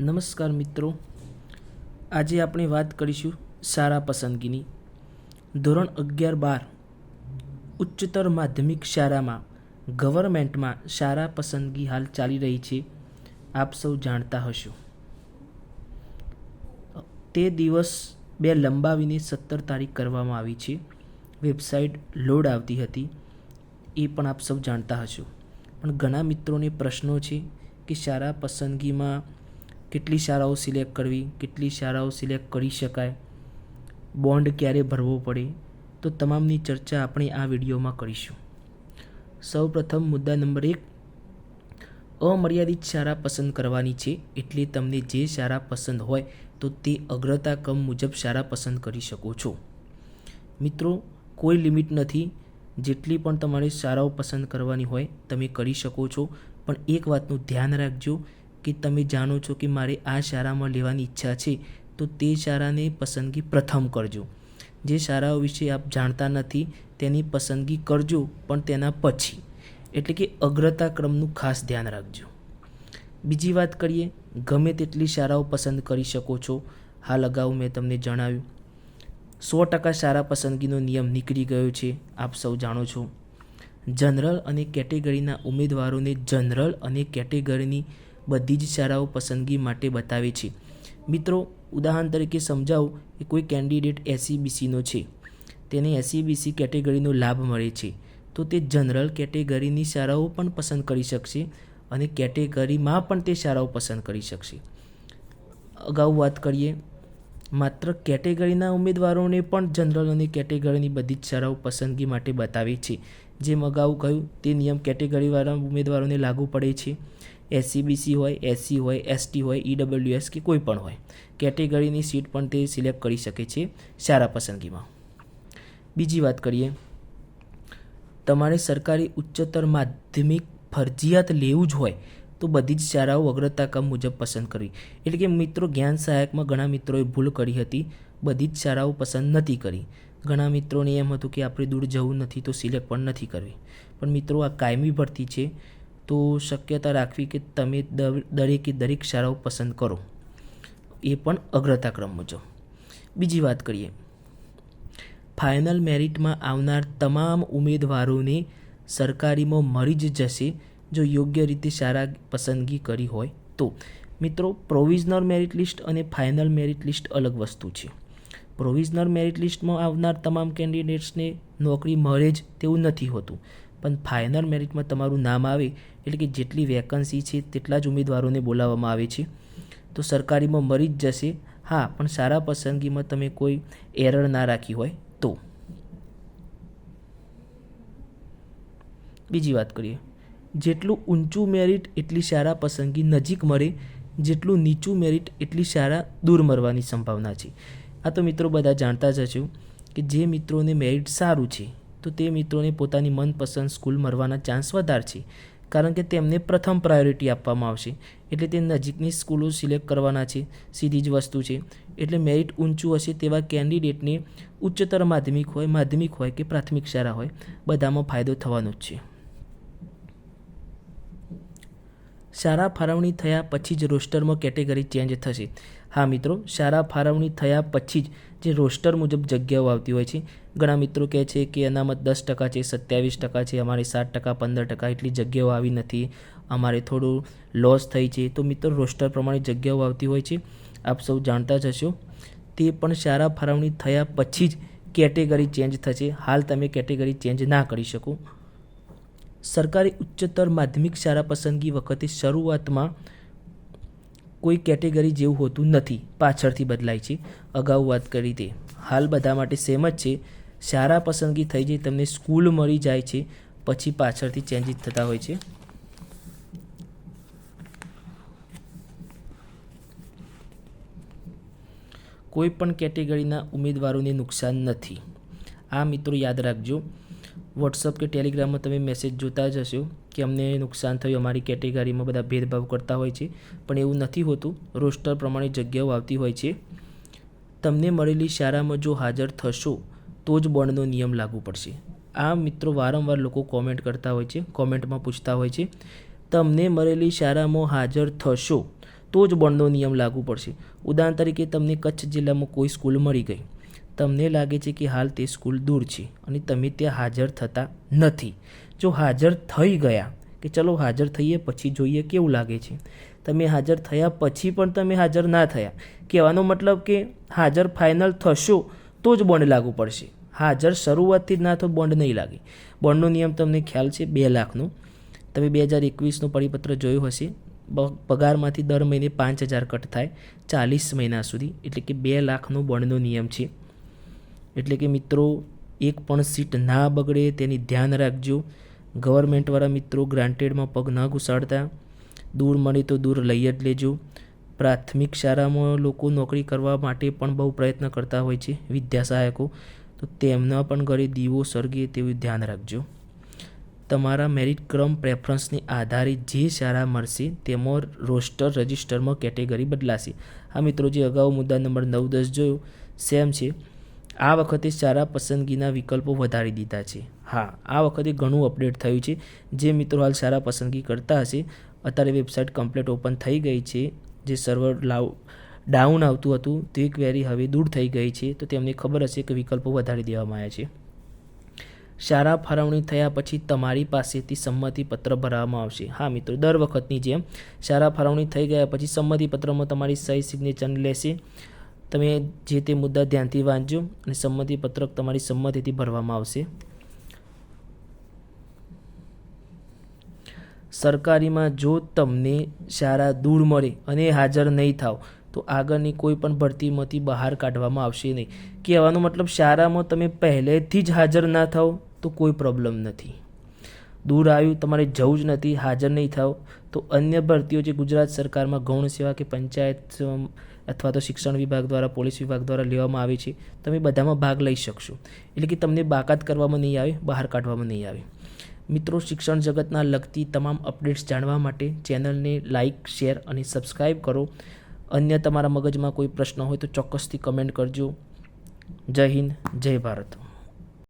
નમસ્કાર મિત્રો. આજે આપણે વાત કરીશું શાળા પસંદગીની. ધોરણ અગિયાર બાર. ઉચ્ચતર માધ્યમિક શાળામાં ગવર્મેન્ટમાં શાળા પસંદગી હાલ ચાલી રહી છે. આપ સૌ જાણતા હશો. તે દિવસ બે લંબાવીને સત્તર તારીખ કરવામાં આવી છે. વેબસાઇટ લોડ આવતી હતી. એ પણ આપ સૌ જાણતા હશો. પણ ઘણા મિત્રોને પ્રશ્નો છે કે શાળા પસંદગીમાં કેટલી શાળાઓ સિલેક્ટ કરવી, કેટલી શાળાઓ સિલેક્ટ કરી શકાય, બોન્ડ ક્યારે ભરવો પડે, તો તમામની ચર્ચા આપણે આ વિડીયોમાં કરીશું. સૌપ્રથમ મુદ્દા નંબર એક, અમર્યાદિત શાળા પસંદ કરવાની છે એટલે તમને જે શાળા પસંદ હોય તો તે અગ્રતા ક્રમ મુજબ શાળા પસંદ કરી શકો છો. મિત્રો, કોઈ લિમિટ નથી, જેટલી પણ તમારે શાળાઓ પસંદ કરવાની હોય તમે કરી શકો છો, પણ એક વાતનું ધ્યાન રાખજો કે તમે જાણો છો કે મારે આ શાળામાં લેવાની ઈચ્છા છે, તો તે શાળાને પસંદગી પ્રથમ કરજો. જે શાળાઓ વિશે આપ જાણતા નથી, તેની પસંદગી કરજો, પણ તેના પછી. એટલે કે અગ્રતા ક્રમનું ખાસ ધ્યાન રાખજો. બીજી વાત કરીએ, ગમે તેટલી શાળાઓ પસંદ કરી શકો છો. હાલ અગાઉ મેં તમને જણાવ્યું. સો ટકા શાળા પસંદગીનો નિયમ નીકળી ગયો છે, આપ સૌ જાણો છો. જનરલ અને કેટેગરીના ઉમેદવારોને જનરલ અને કેટેગરીની બધી જ શાળાઓ પસંદગી માટે બતાવે છે. મિત્રો, ઉદાહરણ તરીકે સમજાવું કે કોઈ કેન્ડિડેટ એસસીબીસીનો છે. તેને એસસીબીસી કેટેગરીનો લાભ મળે છે. તો તે જનરલ કેટેગરીની શાળાઓ પણ પસંદ કરી શકશે અને કેટેગરીમાં પણ તે શાળાઓ પસંદ કરી શકશે. અગાઉ વાત કરીએ, માત્ર કેટેગરીના ઉમેદવારોને પણ જનરલ અને કેટેગરીની બધી જ શાળાઓ પસંદગી માટે બતાવે છે. જેમ અગાઉ કહ્યું, તે નિયમ કેટેગરીવાળા ઉમેદવારોને લાગુ પડે છે. એસસીબીસી હોય એસસી હોય એસટી હોય ઈડબ્લ્યુએસ કે કોઈ પણ હોય, કેટેગરીની સીટ પણ તે સિલેક્ટ કરી શકે છે સારા પસંદગીમાં. બીજી વાત કરીએ, તમારે સરકારી ઉચ્ચતર માધ્યમિક ફરજિયાત લેવું જ હોય તો બધી જ શાળાઓ અગ્રતા ક્રમ મુજબ પસંદ કરવી. એટલે કે મિત્રો, જ્ઞાન સહાયકમાં ઘણા મિત્રોએ ભૂલ કરી હતી, બધી જ શાળાઓ પસંદ નથી કરી. ઘણા મિત્રોને એમ હતું કે આપણે દૂર જવું નથી તો સિલેક્ટ પણ નથી કરવી. પણ મિત્રો, આ કાયમી ભરતી છે. તો શક્યતા રાખવી કે તમે દરેકે દરેક શાળાઓ પસંદ કરો. એ પણ અગ્રતા ક્રમ મુજબ. બીજી વાત કરીએ. ફાઇનલ મેરિટમાં આવનાર તમામ ઉમેદવારોને સરકારીમાં મળી જ જશે જો યોગ્ય રીતે શાળા પસંદગી કરી હોય તો. મિત્રો પ્રોવિઝનલ મેરિટ લિસ્ટ અને ફાઇનલ મેરિટ લિસ્ટ અલગ વસ્તુ છે. પ્રોવિઝનલ મેરિટ લિસ્ટમાં આવનાર તમામ કેન્ડિડેટ્સને નોકરી મળે જ તેવું નથી હોતું. પણ ફાઇનલ મેરિટમાં તમારું નામ આવે એટલે કે જેટલી વેકન્સી છે તેટલા જ ઉમેદવારોને બોલાવવામાં આવે છે. તો સરકારીમાં મરી જ જશે. હા, પણ સારા પસંદગીમાં તમે કોઈ એરર ના રાખી હોય તો. બીજી વાત કરીએ. જેટલું ઊંચું મેરિટ એટલી સારા પસંદગી નજીક મળે, જેટલું નીચું મેરિટ એટલી સારા દૂર મરવાની સંભાવના છે. આ તો મિત્રો બધા જાણતા જ હશો કે જે મિત્રોને મેરિટ સારું છે તો તે મિત્રોને પોતાની મનપસંદ સ્કૂલ મળવાના ચાન્સ વધારે છે, કારણ કે તેમને પ્રથમ પ્રાયોરિટી આપવામાં આવશે. એટલે તે નજીકની સ્કૂલો સિલેક્ટ કરવાના છે, સીધી જ વસ્તુ છે. એટલે મેરિટ ઊંચું હશે તેવા કેન્ડિડેટને ઉચ્ચતર માધ્યમિક હોય માધ્યમિક હોય કે પ્રાથમિક શાળા હોય, બધામાં ફાયદો થવાનો જ છે. શાળા ફાળવણી થયા પછી જ રોસ્ટરમાં કેટેગરી ચેન્જ થશે. હા મિત્રો, શાળા ફાળવણી થયા પછી જ જે રોસ્ટર મુજબ જગ્યાઓ આવતી હોય છે. ઘણા મિત્રો કહે છે કે અનામત દસ ટકા છે, સત્યાવીસ ટકા છે, અમારે સાત ટકા, પંદર ટકા એટલી જગ્યાઓ આવી નથી. અમારે થોડું લોસ થઈ છે. તો મિત્રો, રોસ્ટર પ્રમાણે જગ્યાઓ આવતી હોય છે. આપ સૌ જાણતા જ હશો. તે પણ શાળા ફાળવણી થયા પછી જ કેટેગરી ચેન્જ થશે. હાલ તમે કેટેગરી ચેન્જ ના કરી શકો. સરકારી ઉચ્ચતર માધ્યમિક શાળા પસંદગી વખતે શરૂઆતમાં કોઈ કેટેગરી જેવું હોતું નથી, પાછળથી બદલાય છે. અગાઉ વાત કરી તે. હાલ બધા માટે સેમ જ છે. સારા પસંદગી થઈ જાય, તમને સ્કૂલ મળી જાય છે, પછી પાછળથી ચેન્જીસ થતા હોય છે. કોઈ પણ કેટેગરીના ઉમેદવારોને નુકસાન નથી. આ મિત્રો યાદ રાખજો વોટ્સઅપ કે ટેલિગ્રામમાં તમે મેસેજ જોતા જ હશો કે અમને નુકસાન થયું, અમારી કેટેગરીમાં બધા ભેદભાવ કરતા હોય છે. પણ એવું નથી હોતું. રોસ્ટર પ્રમાણે જગ્યાઓ આવતી હોય છે. તમને મળેલી શાળામાં જો હાજર થશો, તો જ બોન્ડનો નિયમ લાગુ પડશે. આ મિત્રો વારંવાર લોકો કોમેન્ટ કરતા હોય છે, કોમેન્ટમાં પૂછતા હોય છે, તમને મળેલી શાળામાં હાજર થશો, તો જ બોન્ડનો નિયમ લાગુ પડશે. ઉદાહરણ તરીકે, તમને કચ્છ જિલ્લામાં કોઈ સ્કૂલ મળી ગઈ. તમને લાગે છે કે હાલ તે સ્કૂલ દૂર છે અને તમે ત્યાં હાજર થતા નથી. જો હાજર થઈ ગયા, કે ચલો હાજર થઈએ પછી જોઈએ કેવું લાગે છે. તમે હાજર થયા પછી પણ તમે હાજર ના થયા. કહેવાનો મતલબ કે હાજર ફાઇનલ થશો તો જ બોન્ડ લાગુ પડશે. હાજર શરૂઆતથી જ ના તો બોન્ડ નહીં લાગે. બોન્ડનો નિયમ તમને ખ્યાલ છે બે લાખનો. તમે બે હજાર એકવીસનું પરિપત્ર જોયું હશે. પગારમાંથી દર મહિને પાંચ હજાર કટ થાય ચાલીસ મહિના સુધી. એટલે કે બે લાખનો બોન્ડનો નિયમ છે. એટલે કે મિત્રો, એક પણ સીટ ના બગડે તેની ધ્યાન રાખજો. ગવર્મેન્ટવાળા મિત્રો ગ્રાન્ટેડમાં પગ ન ઘુસાડતા. દૂર મળે તો દૂર લઈ જ લેજો. પ્રાથમિક શાળામાં લોકો નોકરી કરવા માટે પણ બહુ પ્રયત્ન કરતા હોય છે વિદ્યા સહાયકો તો તેમના પણ ઘરે દીવો સળગે તેવું ધ્યાન રાખજો. તમારા મેરિટ ક્રમ પ્રેફરન્સને આધારે જે શાળા મળશે, તેમાં રોસ્ટર રજિસ્ટરમાં કેટેગરી બદલાશે. આ મિત્રો, જે અગાઉ મુદ્દા નંબર નવ દસ જોયો સેમ છે. આ વખતે સારા પસંદગીના વિકલ્પો વધારી દીધા છે. હા, આ વખતે ઘણું અપડેટ થયું છે. જે મિત્રો હાલ સારા પસંદગી કરતા હશે, અત્યારે વેબસાઇટ કમ્પ્લીટ ઓપન થઈ ગઈ છે. જે સર્વર લાવ, ડાઉન આવતું હતું, તે ક્વેરી હવે દૂર થઈ ગઈ છે. તો તેમને ખબર હશે કે વિકલ્પો વધારી દેવામાં આવ્યા છે. સારા ફાળવણી થયા પછી તમારી પાસેથી સંમતિ પત્ર ભરવામાં આવશે. હા મિત્રો, દર વખતની જેમ સારા ફાળવણી થઈ ગયા પછી સંમતિ પત્રમાં તમારી સહી સિગ્નેચર લેશે. તમે જે તે મુદ્દા ધ્યાનથી વાંચજો અને સંમતિ પત્રક તમારી સંમતિથી ભરવામાં આવશે. સરકારીમાં જો તમને શાળા દૂર મળે અને હાજર નહીં થાવ, તો આગળની કોઈ પણ ભરતીમાંથી બહાર કાઢવામાં આવશે નહીં. કહેવાનો મતલબ શાળામાં તમે પહેલેથી જ હાજર ના થાવ, તો કોઈ પ્રોબ્લેમ નથી. દૂર આવ્યું તમારે જવું જ નથી, હાજર નહીં થાવ, તો અન્ય ભરતીઓ જે ગુજરાત સરકારમાં ગૌણ સેવા કે પંચાયત અથવા તો શિક્ષણ વિભાગ દ્વારા, પોલીસ વિભાગ દ્વારા લેવામાં આવે છે. તમે બધામાં ભાગ લઈ શકશો. એટલે કે તમને બાકાત કરવામાં નહીં આવે, બહાર કાઢવામાં નહીં આવે. મિત્રો, શિક્ષણ જગતના લગતી તમામ અપડેટ્સ જાણવા માટે ચેનલને લાઇક શેર અને સબસ્ક્રાઈબ કરો. અન્ય તમારા મગજમાં કોઈ પ્રશ્ન હોય તો ચોક્કસથી કમેન્ટ કરજો. જય હિન્દ, જય ભારત.